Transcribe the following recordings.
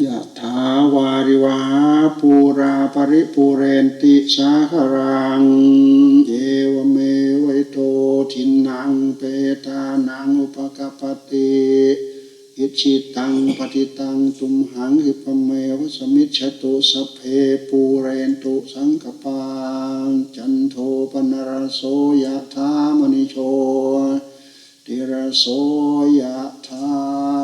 ยะถาวาริวาปูราปริปูเรนติสาครัง เอวเมวัยโตทินังเปตานังอุปกปปติอิชิตังปฏิตังตุมหังหิปเมวสมิจฉตุสัพเพปูเรนตุสังกปาจันโทปนรโสยะธามณิโชติรโสยะธา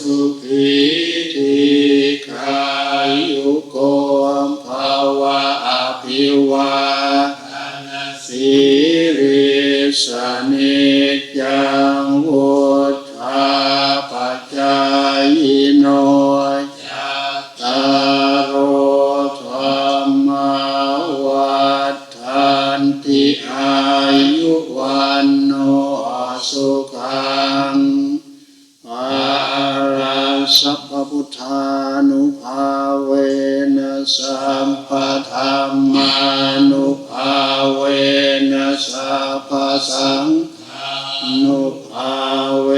สุขีทีขายุโกภาวะอภิวานาสิริสนิจจังวุ สัพพุทธานุภาเวนะสัมปะธรรมานุภาเวนะสัพพสังฆานุภาเว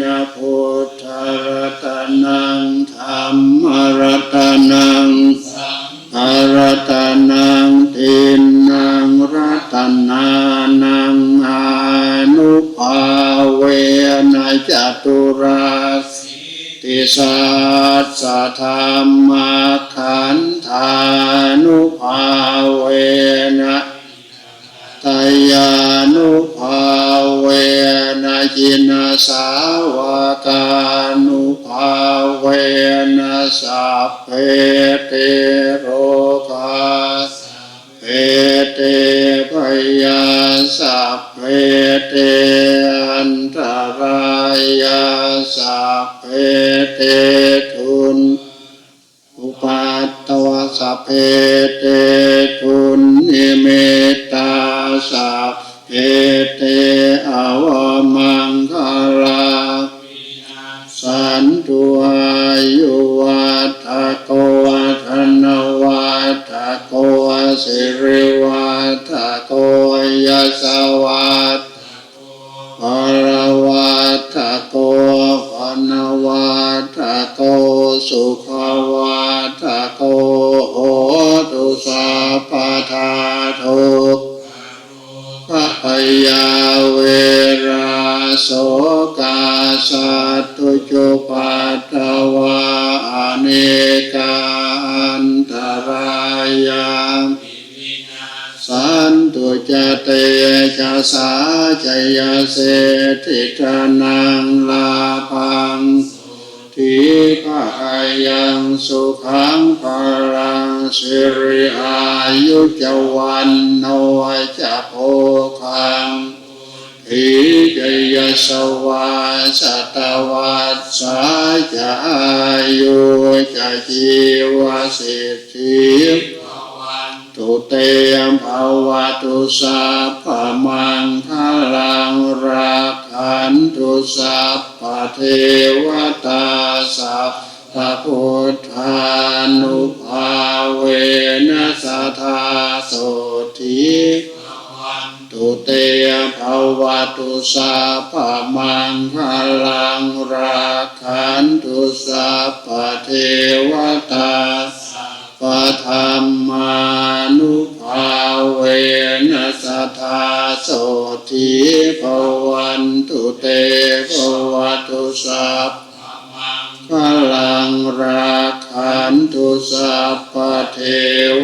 นะพุทธรัตนังธรรมรัตนังสังฆรัตนังทินังรัตนานังอานุภาเวนะจตุ สัสสะธรรมขันธานุภาเวนะตยานุภาเวนะจินสาวกานุภาเวนะสัพเพเตโรคาเพเตพยาสัพเพเตอันตรายาสัพเพ เตทุนอุปัตตวสัพเพเตทุนนิเมตตาสัพเพเตอวมังคาราสันตุอายุวัฏโกวัฒนวัฏโกสิริวัฏโกยสวัฏ โสกาสัตตุจุปัตตวาอเนกาอันตรายาสันตุจเตจะสาจยเสติทนังลาพังทีพายังสุขังภารังสิริอายุจวันโนจะโพคัง ทีจยสวาสตวัสสาจะอายุจจีวสิทธิตุเตมภาวะตุสัพพมังคลังรักขันตุสัพพเทวตาสัพพพุทธานุภาเวนัสทธาโส วะตุสัพพมังคลังรักขันตุสัพพะเทวตาปะธรรมานุภาเวนัสทธาโสทิภวันตุเตภวตุสัพพลังราคันตุสัพพเท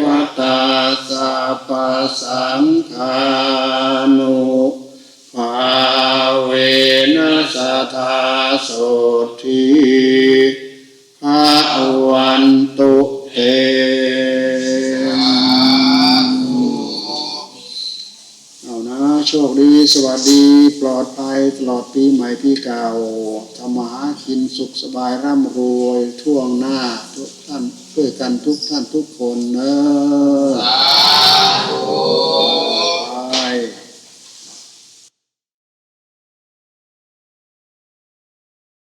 วตาสัพพสังฆานุ ทาโสทิภาวันตุเตเอานะโชคดีสวัสดีปลอดภัยตลอดปีใหม่ปีเก่าทำมาหากินสุขสบายร่ำรวยท่วงหน้าทุกท่านด้วยกันทุกท่านทุกคนเนอะ